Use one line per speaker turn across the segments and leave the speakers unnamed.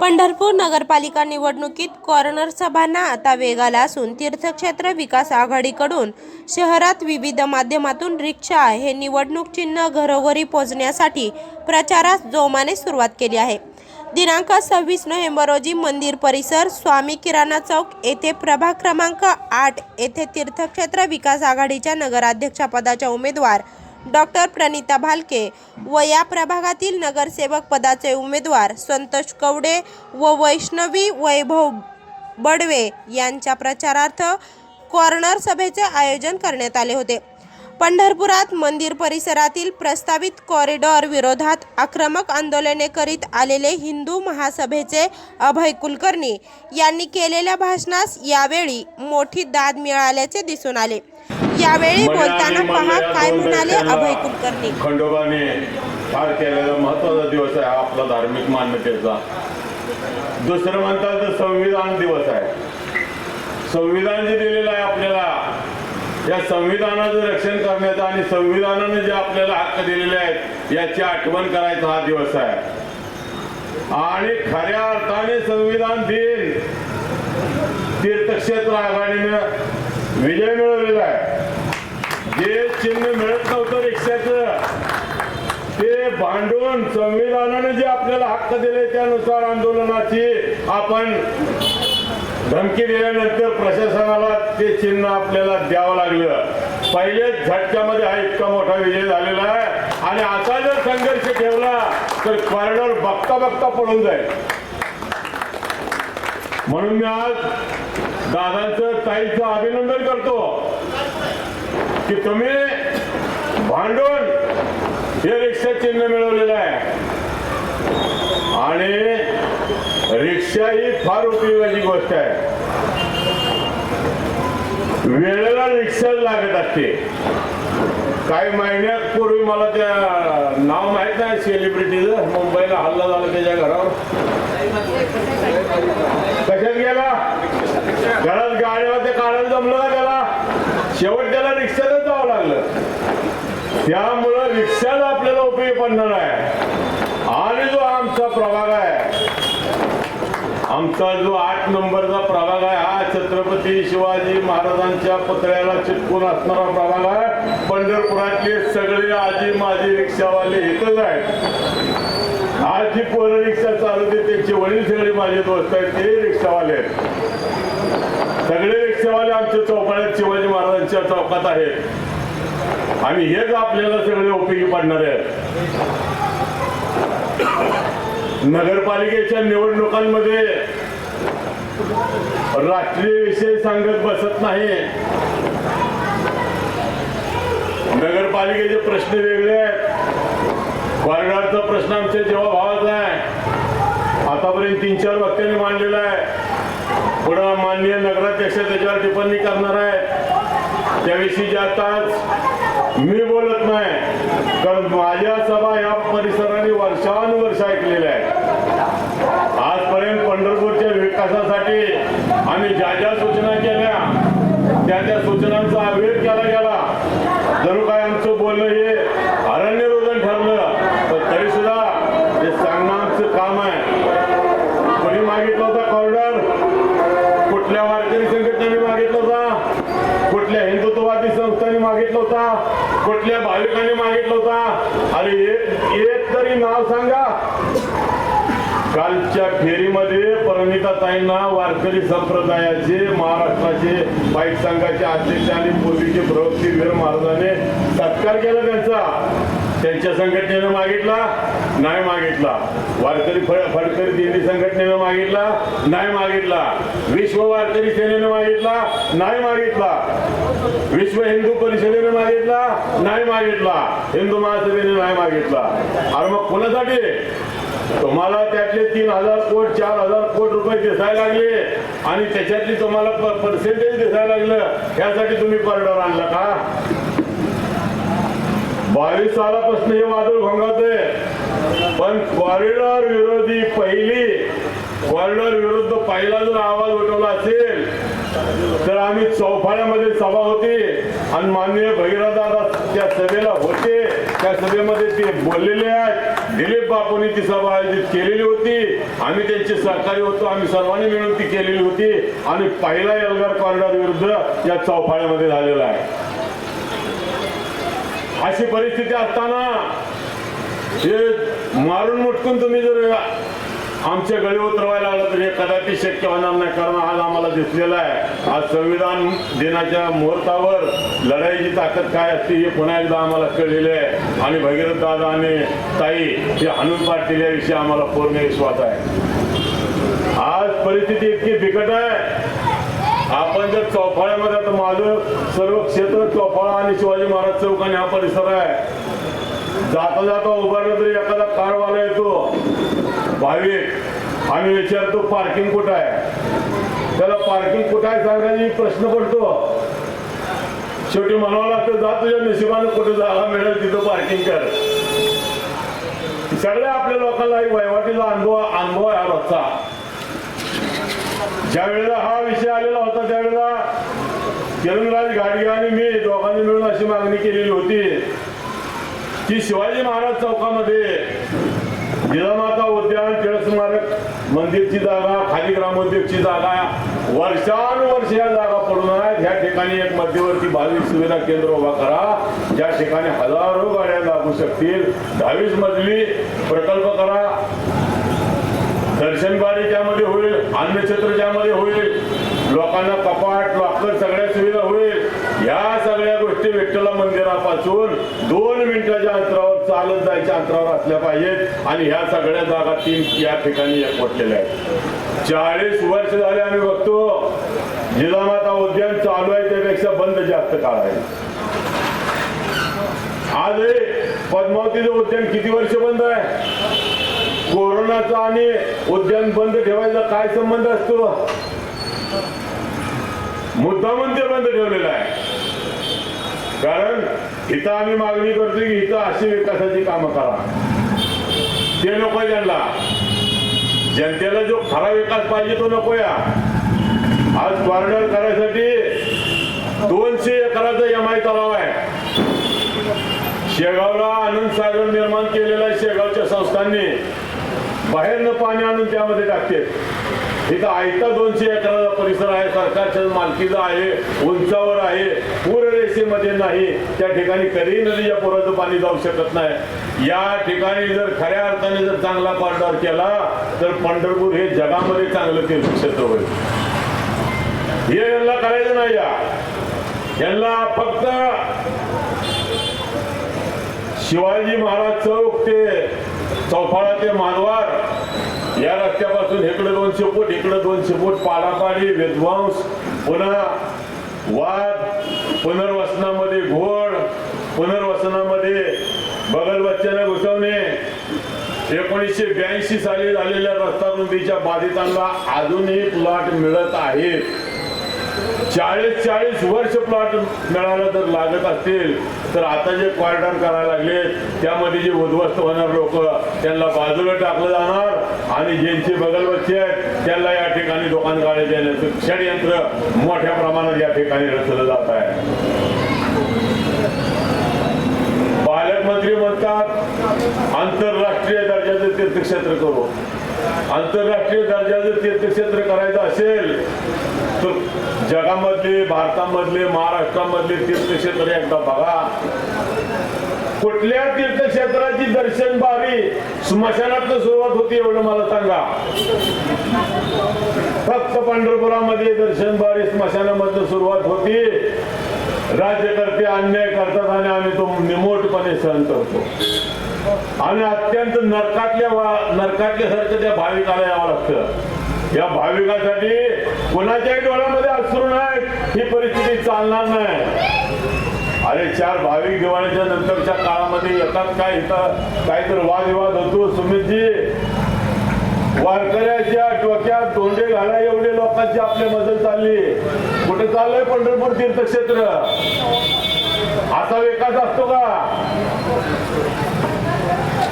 पंढरपूर नगरपालिका निवडणुकीत कॉर्नर सभांना आता वेग आला असून तीर्थक्षेत्र विकास आघाडीकडून शहरात विविध माध्यमातून रिक्षा हे निवडणूक चिन्ह घरोघरी पोहोचण्यासाठी प्रचारास जोमाने सुरुवात केली आहे. दिनांक सव्वीस नोव्हेंबर रोजी मंदिर परिसर स्वामी किराणा चौक येथे प्रभाग क्रमांक आठ येथे तीर्थक्षेत्र विकास आघाडीच्या नगराध्यक्षपदाच्या उमेदवार डॉक्टर प्रणिता भालके व या प्रभागातील नगरसेवक पदाचे उमेदवार संतोष कवडे व वैष्णवी वैभव बडवे यांच्या प्रचारार्थ कॉर्नर सभेचे आयोजन करण्यात आले होते. पंढरपुरात मंदिर परिसरातील प्रस्तावित कॉरिडॉर विरोधात आक्रमक आंदोलने करीत आलेले हिंदू महासभेचे अभय कुलकर्णी यांनी केलेल्या भाषणास यावेळी मोठी दाद मिळाल्याचे दिसून आले. यावेळी बोलताना पहा काय म्हणाले अभय कुलकर्णी.
खंडोबाने फार केलेला महत्त्वाचा दिवस आहे आपला धार्मिक मान्यतेचा. दुसरं म्हणतात तर संविधान दिवस आहे. संविधान जे दिलेलं आहे आपल्याला या संविधानाचं रक्षण करण्याचा आणि संविधानाने जे आपल्याला हक्क दिलेले आहेत याची आठवण करायचा हा दिवस आहे. आणि खऱ्या अर्थाने संविधान दिन तीर्थक्षेत्र आघाडीनं विजय मिळवलेला आहे. जे चिन्ह मिळत नव्हतं रिक्षाच. ते भांडून संविधानाने जे आपल्याला हक्क दिले त्यानुसार आंदोलनाची आपण धमकी दिल्यानंतर प्रशासनाला ते चिन्ह आपल्याला द्यावं लागलं. पहिलेच झटक्यामध्ये हा इतका मोठा विजय झालेला आहे. आणि आता जर संघर्ष ठेवला तर कॉरिडॉर बघता बघता पडून जाईल. म्हणून मी आज दादांचं ताईचं अभिनंदन करतो. की तुम्ही भांडून हे रिक्षा चिन्ह मिळवलेलं आहे. आणि रिक्षा ही फार उपयोगाची गोष्ट आहे. वेळेला रिक्षा लागत असते. काही महिन्यापूर्वी मला त्या नाव माहीत नाही सेलिब्रिटीचं मुंबईला हल्ला झाला त्याच्या घरावर. कशात गेला? घरात गाडीवर ते काढायला जमलं ना त्याला? शेवट त्याला जावं लागलं. त्यामुळं रिक्षाला आपल्याला उपयोग पडणार आहे. आणि जो आमचा प्रभाग आहे आमचा जो आठ नंबरचा प्रभाग आहे हा छत्रपती शिवाजी महाराजांच्या पुतळ्याला चिटकून असणारा प्रभाग आहे. पंढरपुरातले सगळे आजी माजी रिक्षावाले इथंच आहेत. आज जी पोरं रिक्षा चालवते त्यांचे वडील सगळे माझे दोस्त आहेत ते रिक्षावाले आहेत. सगळे रिक्षावाले आमच्या चौकाळ्यात शिवाजी महाराजांच्या चौकात आहेत. आणि हेच आपल्याला सगळे उपयोगी पडणार आहेत. नगरपालिकेच्या निवडणुकांमध्ये राष्ट्रीय विषय सांगत बसत नाही. नगरपालिकेचे प्रश्न वेगळे आहेत. कॉरिडॉरचा प्रश्न आमच्या जेव्हा भावाचा आहे. आतापर्यंत तीन चार वक्त्यांनी मांडलेला आहे. पुढं माननीय नगराध्यक्ष त्याच्यावर टिप्पणी करणार आहेत. त्याविषयी जाताच मी बोलत नाही कारण माझ्या सभा या परिसराने वर्षानुवर्ष ऐकलेल्या आहेत. आजपर्यंत पंढरपूरच्या विकासासाठी आम्ही ज्या ज्या सूचना केल्या त्या त्या सूचनांचा अभिवेक केला गेला जणू काय आमचं बोलणं हे अरण्य रोदन ठरलं पण तरी सुद्धा हे सांगणं आमचं काम आहे कोणी मागितलं होता कॉरिडॉर कुठल्या वारकरी संघटनेने मागितलं होता? कुठल्या हिंदुत्ववादी संस्थांनी मागितलं होता? कुठल्या भाविकांनी मागितलं होता? अरे एक तरी नाव सांगा. कालच्या फेरीमध्ये परिणिताताईंना वारकरी संप्रदायाचे महाराष्ट्राचे बाईक संघाचे अध्यक्ष आणि पूर्वीचे प्रवक्ते वीर महाराजाने सत्कार केला त्यांचा. त्यांच्या संघटनेनं मागितला नाही मागितला. वारकरी फडकरी दिंडी संघटनेनं मागितला नाही मागितला. विश्व वारकरी सेनेनं मागितला नाही मागितला. विश्व हिंदू परिषदेने मागितला नाही मागितला. हिंदू महासभेने नाही मागितला. अरे मग कोणासाठी? तुम्हाला त्यातले तीन हजार कोट चार हजार कोट रुपये दिसायला लागले आणि त्याच्यातली तुम्हाला पर्सेंटेज दिसायला लागलं. यासाठी तुम्ही परडावर आणला का? बावीस सालापासून हे वादळ आहे. पण कॉरिडॉर विरोधी पहिली कॉरिडॉर विरुद्ध पहिला जर आवाज उठवला असेल तर आम्ही चौफाळ्यामध्ये सभा होती आणि माननीय भगीरथदादा त्या सभेला होते. त्या सभेमध्ये ते बोललेले आहेत. दिलीप बापूंनी ती सभा आयोजित केलेली होती. आम्ही त्यांचे सहकारी होतो. आम्ही सर्वांनी मिळून ती केलेली होती. आणि पहिला एल्गार कॉरिडॉर विरुद्ध या चौफाळ्यामध्ये झालेला आहे. अशी परिस्थिती असताना हे मारून मुटकून तुम्ही जर आमच्या गळी उतरवायला लागला तर हे कदाचित शक्य होणार नाही कारण आज आम्हाला दिसलेलं आहे. आज संविधान दिनाच्या मुहूर्तावर लढाईची ताकद काय असते हे पुन्हा एकदा आम्हाला कळलेलं आहे. आणि भगीरथ दादा आणि ताई हे हनुन पाटील याविषयी आम्हाला पूर्ण विश्वास आहे. आज परिस्थिती इतकी बिकट आहे. आपण जर चौफाळ्यामध्ये आता माझं सर्व क्षेत्र चौफाळा आणि शिवाजी महाराज चौक आणि हा परिसर आहे. जाता जाता उभारलं तरी एखादा कारवाला येतो. भाविक आम्ही विचारतो पार्किंग कुठं आहे? त्याला पार्किंग कुठं आहे? सांगायची प्रश्न पडतो. शेवटी म्हणावं लागतं जा तुझ्या नशिबानं कुठे जागा मिळेल तिथं पार्किंग कर. सगळ्या आपल्या लोकांना एक वहिवाटीचा अनुभव अनुभव आहे हा रोजचा. ज्या वेळेला हा विषय आलेला होता त्यावेळेला किरणराज गाडगे आणि मी दोघांनी मिळून अशी मागणी केलेली होती की शिवाजी महाराज चौकामध्ये जिजामाता उद्यान टिळक स्मारक मंदिरची जागा खाली ग्रामोद्योगची जागा वर्षानुवर्ष या जागा पडून आहेत. ह्या ठिकाणी एक मध्यवर्ती भाविक सुविधा केंद्र उभा करा. ज्या ठिकाणी हजारो गाड्या लागू शकतील. दहावीस मजली प्रकल्प करा. दर्शनबारी त्यामध्ये होईल अन्नक्षेत्र त्यामध्ये होईल लोकांना कपाट लॉकर सगळ्या सुविधा होईल. या सगळ्या गोष्टी विठ्ठला मंदिरापासून दोन मिनिटाच्या अंतरावर चालत जायच्या अंतरावर असल्या पाहिजेत. आणि ह्या सगळ्या जागा तीन या ठिकाणी एकवटलेल्या आहेत. चाळीस वर्ष झाले आम्ही बघतो जिजामाता उद्यान चालू आहे त्यापेक्षा बंद जास्त काळ आहे. आज हे पद्मावतीचं उद्यान किती वर्ष बंद आहे? कोरोनाचा आणि उद्यान बंद ठेवायचा काय संबंध असतो? मुद्दा ते बंद ठेवलेला आहे. कारण इथं आम्ही मागणी करतो की इथं अशी विकासाची कामं करा. ते नको ज्यांना जनतेला जो खरा विकास पाहिजे तो नको या आज कॉरिडॉर करायसाठी दोनशे एकराचा एम आय तलाव आहे. शेगावला आनंद सागर निर्माण केलेला आहे शेगावच्या संस्थांनी. बाहेरनं पाणी आणून त्यामध्ये टाकते. इथं आयता दोनशे एकराचा परिसर आहे सरकारच्या मालकीचा आहे उंचावर आहे पूररेषेमध्ये नाही. त्या ठिकाणी कधीही नदीच्या पुराचं पाणी जाऊ शकत नाही. या ठिकाणी जर खऱ्या अर्थाने जर चांगला कॉरिडॉर केला तर पंढरपूर हे जगामध्ये चांगलं तीर्थक्षेत्र होईल. हे यांना करायचं नाही या. यांना फक्त शिवाजी महाराज चौक ते चौफाळा ते मानवार. या रस्त्यापासून इकडे दोनशे फूट इकडे दोनशे फूट पाडापाडी विध्वंस पुन्हा वाद पुनर्वसनामध्ये घोड पुनर्वसनामध्ये बगल बच्चाने घुसवणे. एकोणीसशे ब्याऐंशी साली झालेल्या रस्ता रुंदीच्या बाधितांना अजूनही प्लॉट मिळत आहेत. चाळीस चाळीस वर्ष प्लॉट मिळायला जर लागत असतील. तर आता जे कॉरिडॉर करायला लागले त्यामध्ये जे उद्ध्वस्त होणार लोक त्यांना बाजूला टाकलं जाणार. आणि ज्यांचे बगलबच्चे आहेत त्यांना या ठिकाणी दुकान काढायचे देण्याचं षडयंत्र मोठ्या प्रमाणात या ठिकाणी रचलं जात आहे. पालकमंत्री म्हणतात आंतरराष्ट्रीय दर्जाचं तीर्थक्षेत्र करू. आंतरराष्ट्रीय दर्जाचं तीर्थक्षेत्र करायचं असेल जगामधले भारतामधले महाराष्ट्रामधले तीर्थक्षेत्र एकदा बघा. कुठल्या तीर्थक्षेत्राची दर्शन बारी स्मशानात सुरुवात होती एवढं मला सांगा. फक्त पंढरपुरामध्ये दर्शन बारी स्मशानामधनं सुरुवात होती. राज्यकर्ते अन्याय करतात आणि आम्ही तो निमोटपणे सहन करतो. आणि अत्यंत नरकातल्या वा- नरकातल्या सारखं त्या भाविकाला यावं लागतं. या भाविकासाठी कोणाच्याही डोळ्यामध्ये असू नाही ही परिस्थिती चालणार नाही. अरे चार भाविक दिवाळीच्या नंतरच्या काळामध्ये येतात काय इथं? काहीतरी वादविवाद होतो सुमितजी. वारकऱ्याच्या डोक्यात तोंडे घाला एवढे लोकांची आपली मदत चालली. कुठे चाललंय पंढरपूर तीर्थक्षेत्र? असा विकास असतो का?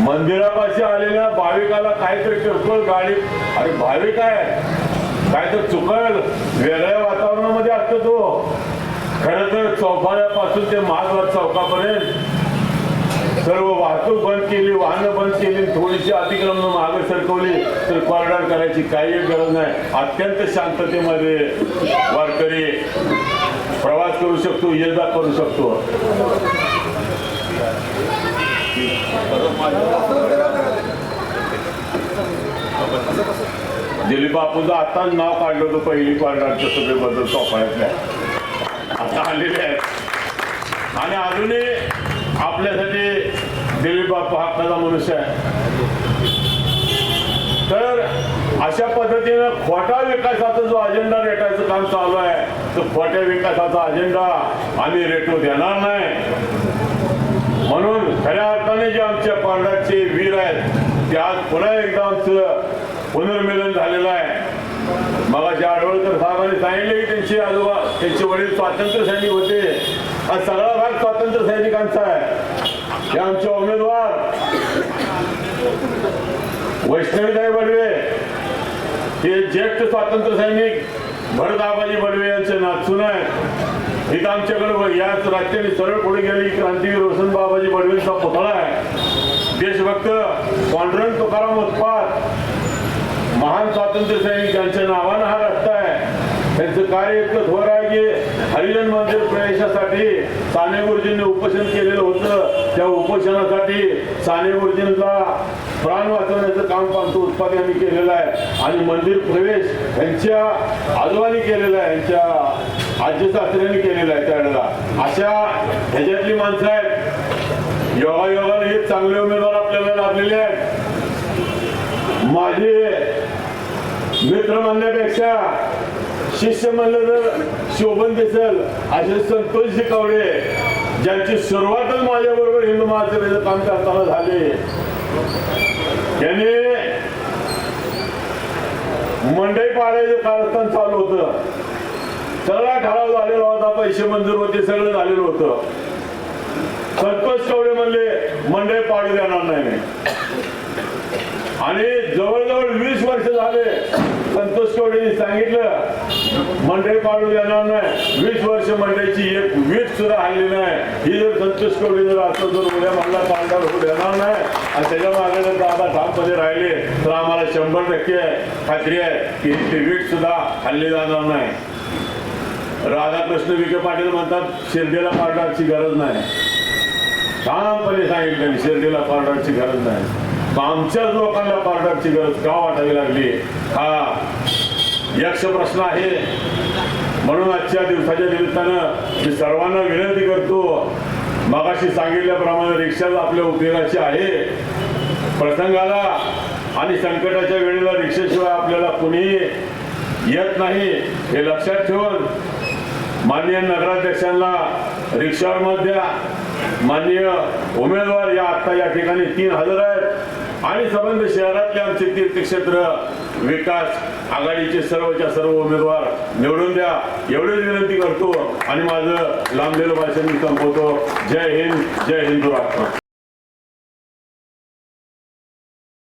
मंदिरापाशी आलेल्या भाविकाला काहीतरी किरकोळ गाडी अरे भाविक आहे. काय तर चुकल. वेगळ्या वातावरणामध्ये असतो तो. खर तर चौफाळ्यापासून ते महाद्वार चौकापर्यंत सर्व वाहतूक बंद केली वाहनं बंद केली थोडीशी अतिक्रमण मागे सरकवली तर कॉरिडॉर करायची काही गरज नाही. अत्यंत शांततेमध्ये वारकरी प्रवास करू शकतो ये जा करू शकतो. दिलीप बापूचं आताच नाव काढलं होतं पहिली कॉरिडॉरच्या सभेबद्दल चौपाळ्यातल्या आता आलेले आहेत. आणि अजूनही आपल्यासाठी दिलीप बापू हक्काचा मनुष्य आहे. तर अशा पद्धतीनं खोटा विकासाचा जो अजेंडा रेटायचं काम चालू आहे तो खोट्या विकासाचा अजेंडा आम्ही रेटू देणार नाही. म्हणून खऱ्या अर्थाने जे आमच्या पांडाचे वीर आहेत ते आज पुन्हा एकदा आमचं पुनर्मिलन झालेलं आहे. मग आढळकर साहेबांनी सांगितले की आजोबा त्यांचे वडील स्वातंत्र्य सैनिक होते. हा सगळा भाग स्वातंत्र्य सैनिकांचा आहे. हे आमचे उमेदवार. वैष्णवीताई बडवे. हे ज्येष्ठ स्वातंत्र्य सैनिक भरत आबाजी बडवे यांचे नाचून आहेत. इथं आमच्याकडे याच राज्याने सरळ पुढे गेली क्रांतीवीर रोशन बाबाजी बडवेंचा पुतळा आहे. देशभक्त पांडुरंग तुकाराम उत्पाद महान स्वातंत्र्य सैनिक यांच्या नावानं हा रस्ता आहे त्यांचं कार्य इतकं थोर आहे की हरिजन मंदिर प्रवेशासाठी साने गुरुजींनी उपोषण केलेलं होतं. त्या उपोषणासाठी साने गुरुजींचा प्राण वाचवण्याचं काम पांतू उत्पाद यांनी केलेलं आहे. आणि मंदिर प्रवेश यांच्या आजोबांनी केलेला आहे यांच्या आजी सासऱ्यांनी केलेला आहे त्यावेळेला अशा ह्याच्यातली माणसं आहेत. योगायोगाने हे चांगले उमेदवार आपल्याला लाभलेले आहेत. माझे मित्र म्हणण्यापेक्षा शिष्य म्हणलं तर शोभन दिसल. असे संतोषजी कवडे ज्यांची सुरुवातच माझ्या बरोबर हिंदू महासभेचं काम करताना झाले. त्याने मंडई पाडायचं कारस्थान चालू होतं. सगळा ठराव झालेला होता पैसे मंजूर होते सगळं झालेलं होतं. संतोष कवडे म्हणले मंडई पाडू देणार नाही वीस संतोष कवडेंनी सांगितलं मंडळी पाडू देणार नाही. वीस वर्ष मंडळीची एक वीट सुद्धा हल्ली नाही. ही जर संतोष कवडे जर असं जर उद्या मला पांढरा होऊ देणार नाही आणि त्याच्यामागे जर दादा ठाममध्ये राहिले तर आम्हाला शंभर टक्के खात्री आहे की ती वीट सुद्धा हल्ली जाणार नाही. राधाकृष्ण विखे पाटील म्हणतात शिर्डीला पाडण्याची गरज नाही. ठामपणे सांगितलं शिर्डीला पारडाची गरज नाही. आमच्याच लोकांना पार्टनरची गरज का वाटावी लागली? हा यक्ष प्रश्न आहे. म्हणून आजच्या दिवसाच्या निमित्तानं मी सर्वांना विनंती करतो. मगाशी सांगितल्याप्रमाणे रिक्षाच आपल्या उपयोगाची आहे. प्रसंगाला आणि संकटाच्या वेळेला रिक्षेशिवाय आपल्याला कुणीही येत नाही हे लक्षात ठेवून माननीय नगराध्यक्षांना रिक्षावर द्या माननीय उमेदवार या आत्ता या ठिकाणी तीन हजर आहेत. आणि संबंध शहरातले आमचे तीर्थक्षेत्र विकास आघाडीचे सर्वच्या सर्व उमेदवार निवडून द्या. एवढीच विनंती करतो आणि माझं लांबलेलं भाषण मी संपवतो. जय हिंद जय हिंदू राष्ट्र.